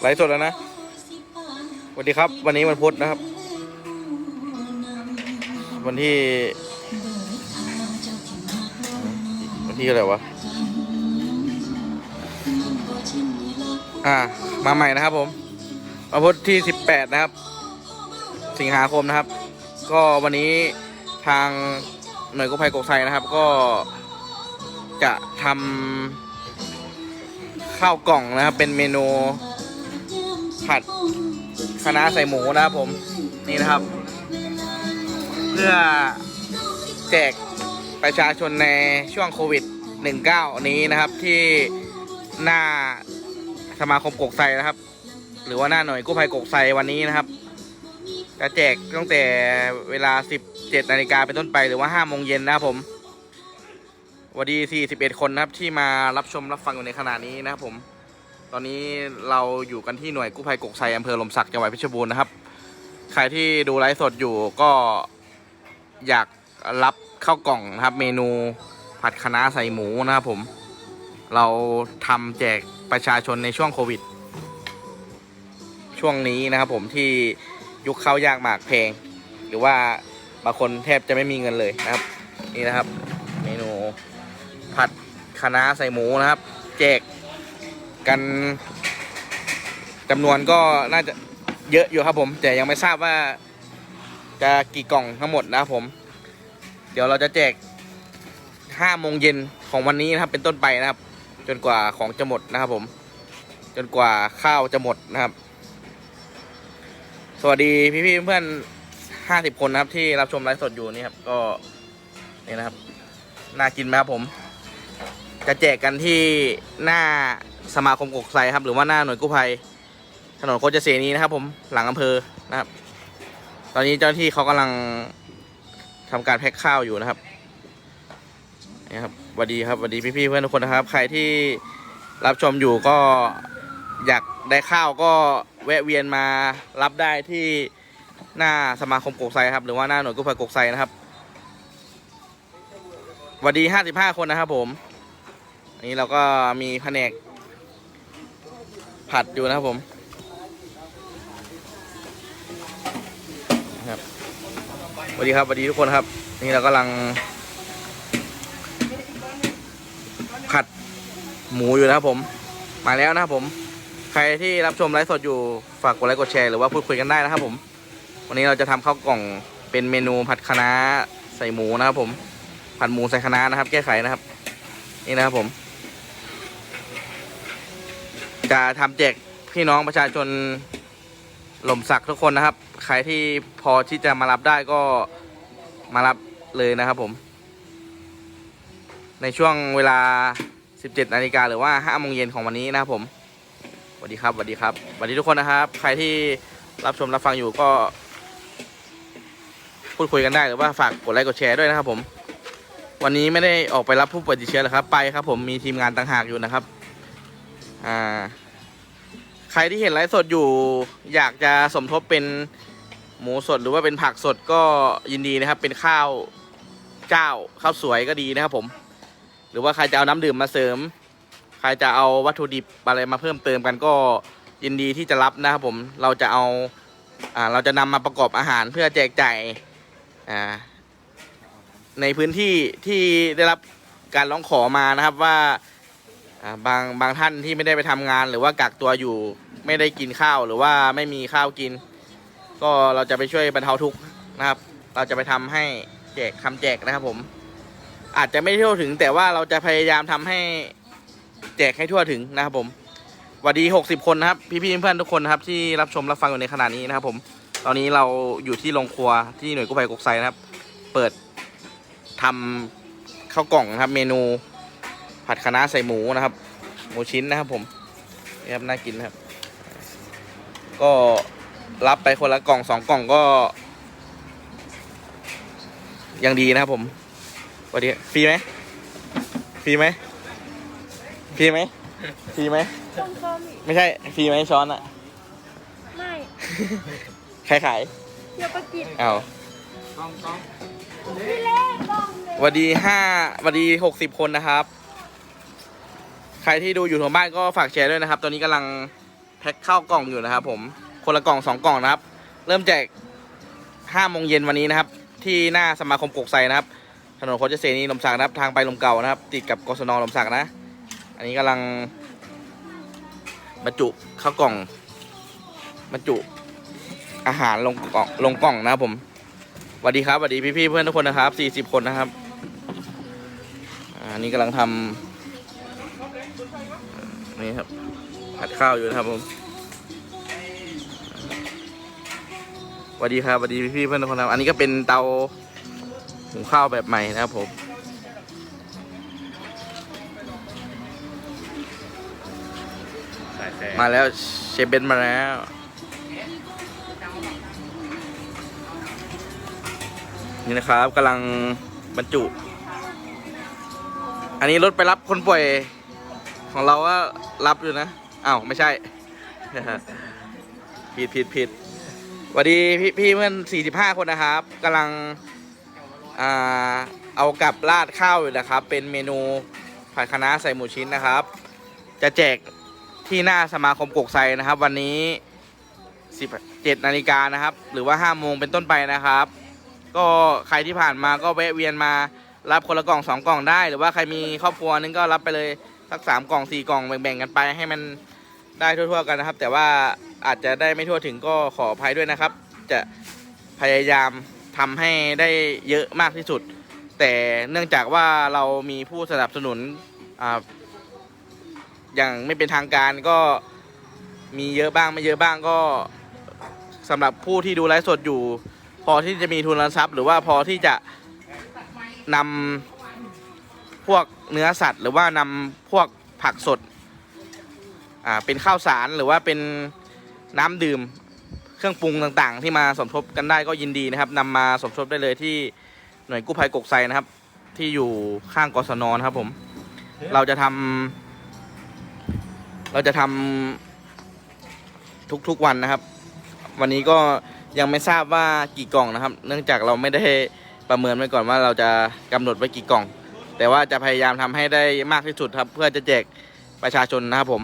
ไลฟ์สดแล้วนะสวัสดีครับ วันนี้วันพุธนะครับ วันที่ วันที่อะไรวะ อ่า มาใหม่นะครับผมวันพุธที่ 18 นะครับ สิงหาคมนะครับ ก็วันนี้ทางหน่วยกู้ภัยกกไซนะครับ ก็จะทำข้าวกล่องนะครับ เป็นเมนู ผัดคะน้าใส่หมูนะครับผมนี่นะครับ เพื่อแจกประชาชนในช่วงโควิด 19 นี้นะครับที่หน้าสมาคมกกไซนะครับ หรือว่าหน้าหน่วยกู้ภัยกกไซวันนี้นะครับจะแจกตั้งแต่เวลา 17นาฬิกาเป็นต้นไปหรือว่า5โมงเย็นนะครับผมสวัสดี 41 คนนะครับที่มารับชมรับฟังอยู่ในขณะนี้นะครับผม ตอนนี้เราอยู่กันที่หน่วยกู้ภัยกกไซอำเภอลมศักดิ์จังหวัดเพชรบูรณ์นะครับ ใครที่ดูไลฟ์สดอยู่ก็อยากรับข้าวกล่องนะครับ เมนูผัดคะน้าใส่หมูนะครับผม เราทำแจกประชาชนในช่วงโควิด ช่วงนี้นะครับผมที่ยุคข้าวยากหมากแพง หรือว่าบางคนแทบจะไม่มีเงินเลยนะครับ นี่นะครับ เมนูผัดคะน้าใส่หมูนะครับ แจก กันจำนวนก็น่าจะเยอะอยู่ครับผม แต่ยังไม่ทราบว่าจะกี่กล่องทั้งหมดนะครับผม เดี๋ยวเราจะแจก5โมงเย็นของวันนี้นะครับ เป็นต้นไปนะครับ จนกว่าของจะหมดนะครับผม จนกว่าข้าวจะหมดนะครับ สวัสดีพี่ๆเพื่อนห้าสิบคนนะครับ ที่รับชมไลฟ์สดอยู่นี่ครับ ก็นี่นะครับ น่ากินไหมครับผม จะแจกกันที่หน้า สมาคมกกไซครับ หรือว่าหน้าหน่วยกู้ภัย ถนนโคจเสนีนะครับผมหลังอำเภอนะครับ ตอนนี้เจ้าหน้าที่เขากำลังทำการแพ็คข้าวอยู่นะครับนี่ครับสวัสดีครับสวัสดีพี่ๆเพื่อนทุกคนนะครับ ใครที่รับชมอยู่ก็อยากได้ข้าวก็แวะเวียนมารับได้ที่หน้าสมาคมกกไซครับ หรือว่าหน้าหน่วยกู้ภัยกกไซนะครับสวัสดีห้าสิบห้าคนนะครับผมอันนี้เราก็มีแผนก ผัดอยู่นะครับผมครับสวัสดีครับสวัสดีทุกคนครับ นี่เรากำลัง ผัดหมูอยู่นะครับผม มาแล้วนะครับผม ใครที่รับชมไลฟ์สดอยู่ฝากกดไลค์กดแชร์หรือว่าพูดคุยกันได้นะครับผม วันนี้เราจะทำข้าวกล่องเป็นเมนูผัดคะน้าใส่หมูนะครับผม ผัดหมูใส่คะน้านะครับ แก้ไขนะครับ นี่นะครับผม จะทำแจกพี่น้องประชาชนหล่มสักทุกคนนะครับ ใครที่พอที่จะมารับได้ก็มารับเลยนะครับผม ในช่วงเวลา 17นาฬิกาหรือว่า5โมงเย็นของวันนี้นะครับผมสวัสดีครับสวัสดีครับสวัสดีทุกคนนะครับ ใครที่รับชมรับฟังอยู่ก็ พูดคุยกันได้หรือว่าฝากกดไลค์กดแชร์ด้วยนะครับผม วันนี้ไม่ได้ออกไปรับผู้ป่วยติดเชื้อเลยครับ ไปครับผมมีทีมงานต่างหากอยู่นะครับ อ่า ใครที่เห็นไลฟ์สดอยู่ อยากจะสมทบเป็นหมูสดหรือว่าเป็นผักสดก็ยินดีนะครับ เป็นข้าวเจ้าข้าวสวยก็ดีนะครับผม หรือว่าใครจะเอาน้ำดื่มมาเสริม ใครจะเอาวัตถุดิบอะไรมาเพิ่มเติมกันก็ยินดีที่จะรับนะครับผมเราจะเอาอ่าเราจะนำมาประกอบอาหารเพื่อแจกจ่ายอ่าในพื้นที่ที่ได้รับการร้องขอมานะครับว่า บางบางท่านที่ไม่ได้ไปทำงาน หรือว่ากักตัวอยู่ไม่ได้กินข้าวหรือว่าไม่มีข้าวกิน ก็เราจะไปช่วยบรรเทาทุกข์นะครับ เราจะไปทำให้แจกคำแจกนะครับผม อาจจะไม่ทั่วถึง แต่ว่าเราจะพยายามทำให้แจกให้ทั่วถึงนะครับผมสวัสดีหกสิบคนนะครับ พี่ๆเพื่อนทุกคนนะครับที่รับชมรับฟังอยู่ในขณะนี้นะครับผม ตอนนี้เราอยู่ที่โรงครัวที่หน่วยกู้ภัยกกไซนะครับ เปิดทำข้าวกล่องนะครับ เมนู ผัดคะน้าใส่หมูนะครับ หมูชิ้นนะครับผมนี่ครับน่ากินนะครับ ก็รับไปคนละกล่องสองกล่องก็ยังดีนะครับผมสวัสดีฟรีไหมฟรีไหมฟรีไหมฟรีไหมต้มส้มอีกไม่ใช่ฟรีไหมช้อนอะไม่ใครขายเดี๋ยวประกินอ้าวพี่เล่บ้องเลยสวัสดีห้าสวัสดีหกสิบคนนะครับ ใครที่ดูอยู่ทางบ้านก็ฝากแชร์ด้วยนะครับ ตอนนี้กำลังแพ็คข้าวกล่องอยู่นะครับ ผม คนละกล่องสองกล่องนะครับ เริ่มแจกห้าโมงเย็นวันนี้นะครับ ที่หน้าสมาคมกกไซนะครับ ถนนโคชเสนีลมสักนะครับ ทางไปลมเก่านะครับ ติดกับกศนลมสักนะ อันนี้กำลังบรรจุข้าวกล่องบรรจุอาหารลงกล่องลงกล่องนะครับผมสวัสดีครับสวัสดีพี่ๆเพื่อนทุกคนนะครับสี่สิบคนนะครับอาอันนี้กำลังทำ นี่ครับผัดข้าวอยู่นะครับผมสวัสดีครับสวัสดีพี่ๆเพื่อนทุกคนนะครับอันนี้ก็เป็นเตาหุงข้าวแบบใหม่นะครับผมสายแสงมาแล้วเชฟเบนซ์มาแล้วนี่นะครับกำลังบรรจุ อันนี้รถไปรับคนป่วย ของเราก็รับอยู่นะอ้าวไม่ใช่ ผิดผิดผิดสวัสดีพี่พี่เพื่อนสี่สิบห้าคนนะครับกำลังอ่าเอากับราดข้าวอยู่นะครับ เป็นเมนูผัดคะน้าใส่หมูชิ้นนะครับ จะแจกที่หน้าสมาคมกกไซนะครับ วันนี้17นาฬิกานะครับ หรือว่า5โมงเป็นต้นไปนะครับ ก็ใครที่ผ่านมาก็แวะเวียนมารับคนละกล่อง2กล่องได้ หรือว่าใครมีครอบครัวนึงก็รับไปเลย สัก3กล่อง4กล่องแบ่งๆกันไปให้มันได้ทั่วๆกันนะครับ แต่ว่าอาจจะได้ไม่ทั่วถึงก็ขออภัยด้วยนะครับ จะพยายามทำให้ได้เยอะมากที่สุด แต่เนื่องจากว่าเรามีผู้สนับสนุนออย่างไม่เป็นทางการก็มีเยอะบ้างไม่เยอะบ้างก็สำหรับผู้ที่ดูไลฟ์สดอยู่ พอที่จะมีทุนทรัพย์ หรือว่าพอที่จะนำ พวกเนื้อสัตว์ หรือว่านำพวกผักสดอ่าเป็นข้าวสารหรือว่าเป็นน้ำดื่มเครื่องปรุงต่างๆ ที่มาสมทบกันได้ก็ยินดีนะครับนำมาสมทบได้เลยที่หน่วยกู้ภัยกกไซนะครับ ที่อยู่ข้างกศนนะครับผม เราจะทำเราจะทำทุกๆวันนะครับ วันนี้ก็ยังไม่ทราบว่ากี่กล่องนะครับ เนื่องจากเราไม่ได้ประเมินไว้ก่อนว่าเราจะกำหนดไว้กี่กล่อง แต่ว่าจะพยายามทำให้ได้มากที่สุดครับ เพื่อจะแจกประชาชนนะครับผม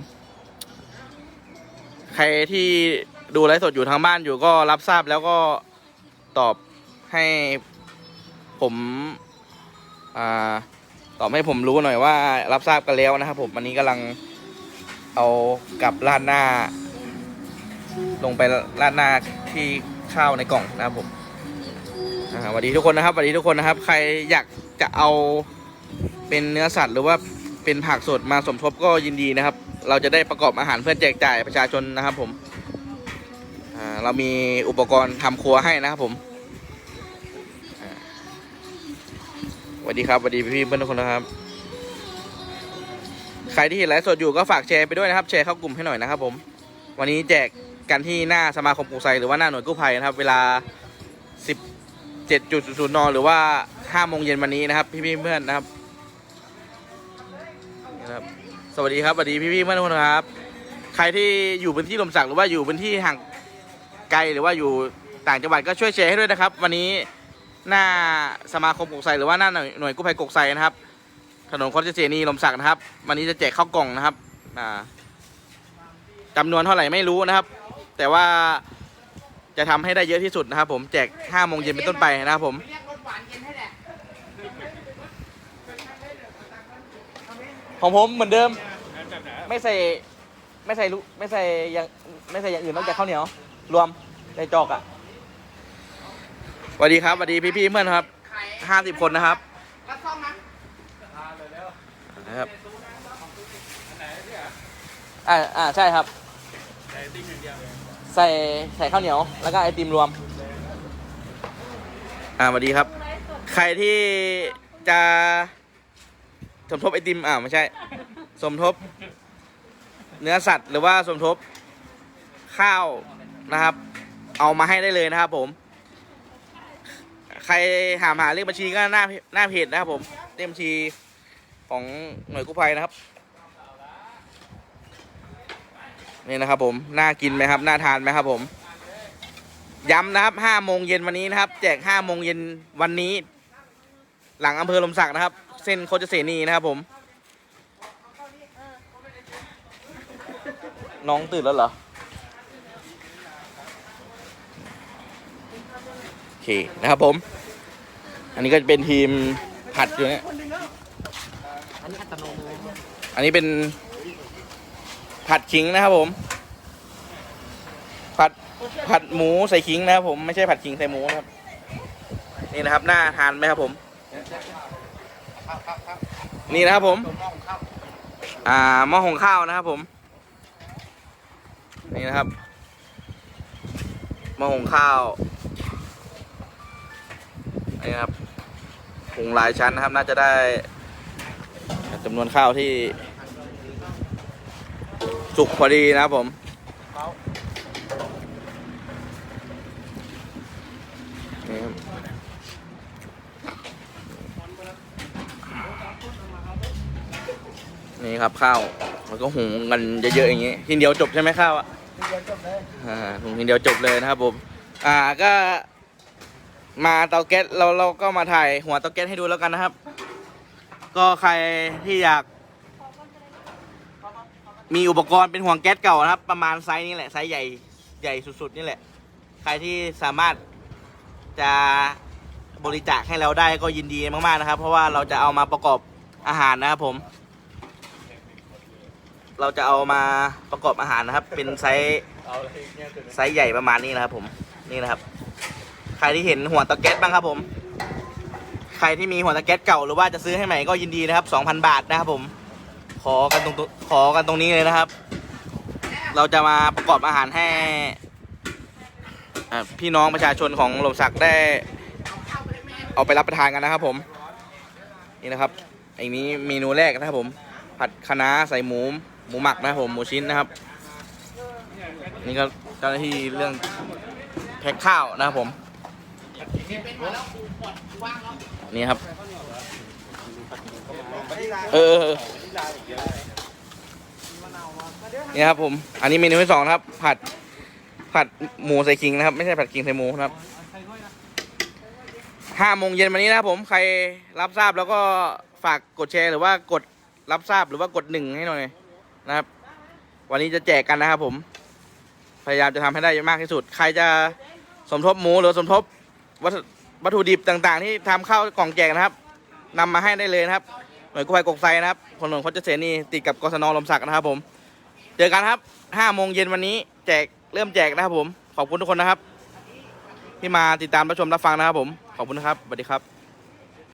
ใครที่ดูไลฟ์สดอยู่ทางบ้านอยู่ก็รับทราบแล้วก็ตอบให้ผมอ่าตอบให้ผมรู้หน่อยว่า รับทราบกันแล้วนะครับผมวันนี้กำลังเอากับราดหน้า ลงไปราดหน้าที่ข้าวในกล่องนะครับผมสวัสดีทุกคนนะครับสวัสดีทุกคนนะครับ ใครอยากจะเอา เป็นเนื้อสัตว์หรือว่าเป็นผักสดมาสมทบก็ยินดีนะครับ เราจะได้ประกอบอาหารเพื่อแจกจ่ายประชาชนนะครับผมเรามีอุปกรณ์ทำครัวให้นะครับผมสวัสดีครับสวัสดีพี่เพื่อนทุกคนนะครับ ใครที่เห็นไลฟ์สดอยู่ก็ฝากแชร์ไปด้วยนะครับ แชร์เข้ากลุ่มให้หน่อยนะครับ ผม วันนี้แจกกันที่หน้าสมาคมกู้ไซหรือว่าหน้าหน่วยกู้ภัยนะครับ เวลา 17.00นหรือว่า5โมงเย็นวันนี้นะครับ พี่ๆเพื่อนนะครับ นะครับ สวัสดีครับสวัสดีพี่ๆเพื่อนทุกคนครับ ใครที่อยู่พื้นที่ลมสักหรือว่าอยู่พื้นที่ห่างไกลหรือว่าอยู่ต่างจังหวัดก็ช่วยแชร์ให้ด้วยนะครับ วันนี้หน้าสมาคมกกไซหรือว่าหน้าหน่วยวยกู้ภัยกกไซนะครับ ถนนคอนเจนีลมศักดิ์นะครับ วันนี้จะแจกข้าวกล่องนะครับอ่าจำนวนเท่าไหร่ไม่รู้นะครับ แต่ว่าจะทำให้ได้เยอะที่สุดนะครับ ผมแจก5โมงเย็นเป็นต้นไปนะครับผม ของผมเหมือนเดิมไม่ใส่ไม่ใส่ลูกไม่ใส่อย่างไม่ใส่อย่างอื่นนอกจากข้าวเหนียว รวมในจอกอะ่ะสวัสดีครับสวัสดีพี่ๆเพื่อนครับห้าสิบคนนะครับนะครับอ่าอ่าใช่ครับใส่ใส่ข้าวเหนียวแล้วก็ไอติมรวม อ่าสวัสดีครับ ใครที่จะ สมทบไอติม อ่าไม่ใช่ สมทบ เนื้อสัตว์หรือว่าสมทบ ข้าวนะครับ เอามาให้ได้เลยนะครับผม ใครหามหาเลขบัญชีก็หน้าหน้าเพจนะครับผมเลขบัญชีของหน่วยกู้ภัยนะครับนี่นะครับผม น่ากินไหมครับ น่าทานไหมครับผม ย้ำนะครับห้าโมงเย็นวันนี้นะครับ แจกห้าโมงเย็นวันนี้ หลังอำเภอลมศักดิ์นะครับ เส้นโคจรเสนีนะครับผม น้องตื่นแล้วเหรอ โอเคนะครับผม อันนี้ก็จะเป็นทีมผัดอยู่เนี่ย อันนี้อัตโนมัติอันนี้เป็นผัดขิงนะครับผม ผัดผัดหมูใส่ขิงนะครับผมไม่ใช่ผัดขิงใส่หมูนะครับ นี่นะครับน่าทานไหมครับผม นี่นะครับผม อ่าหม้อหุงข้าวนะครับผม นี่นะครับหม้อหุงข้าวนี่นครับหุงหลายชั้นนะครับ น่าจะได้จำนวนข้าวที่ สุกพอดีนะครับผม นี่ครับ นี่ครับข้าวแล้วก็หุงกันเยอะๆอย่างนี้ทีเดียวจบใช่ไหมข้าวอะอ่าหุงทีเดียวจบเลยนะครับผมอ่าก็ มาเตาแก๊สเราเราก็มาถ่ายหัวเตาแก๊สให้ดูแล้วกันนะครับ ก็ใครที่อยาก มีอุปกรณ์เป็นห่วงแก๊สเก่านะครับ ประมาณไซส์นี้แหละไซส์ใหญ่ใหญ่สุดๆนี่แหละ ใครที่สามารถจะบริจาคให้เราได้ก็ยินดีมากๆนะครับ เพราะว่าเราจะเอามาประกอบอาหารนะครับผม เราจะเอามาประกอบอาหารนะครับ เป็นไซส์ไซส์ใหญ่ประมาณนี้นะครับ ผมนี่นะครับ ใครที่เห็นหัวตาแก๊สบ้างครับผม ใครที่มีหัวตาแก๊สเก่าหรือว่าจะซื้อให้ใหม่ก็ยินดีนะครับ2,000บาทนะครับผม ขอกันตรงขอกันตรงนี้เลยนะครับ เราจะมาประกอบอาหารให้พี่น้องประชาชนของหลมศักดิ์ได้ เอาไปรับประทานกันนะครับ ผม นี่นะครับอันนี้เมนูแรกนะครับผม ผัดคะน้าใส่หมู หมูหมักนะครับผมหมูชิ้นนะครับ นี่ก็เจ้าหน้าที่เรื่องแพ็คข้าวนะครับผมนี่ครับ เออนี่ครับผม อันนี้เมนูที่สองครับ ผัด ผัดหมูใส่ขิงนะครับ ไม่ใช่ผัดขิงใส่หมูนะครับห้าโมงเย็นวันนี้นะครับผมใครรับทราบแล้วก็ฝากกดแชร์หรือว่ากดรับทราบหรือว่ากดหนึ่งให้หน่อย นะครับ วันนี้จะแจกกันนะครับผม พยายามจะทำให้ได้มากที่สุด ใครจะสมทบหมูหรือสมทบวัตถุวัตถุดิบต่างๆ ที่ทำข้ากล่องแจกนะครับนำมาให้ได้เลยนะครับหน่วยกู้ภัยกกไซนะครับถนนพจเสนีติดกับกศนลมศักดิ์นะครับผม เจอกันครับห้าโมงเย็นวันนี้แจกเริ่มแจกนะครับผม ขอบคุณทุกคนนะครับ ที่มาติดตามรับชมรับฟังนะครับผม ขอบคุณนะครับสวัสดีครับ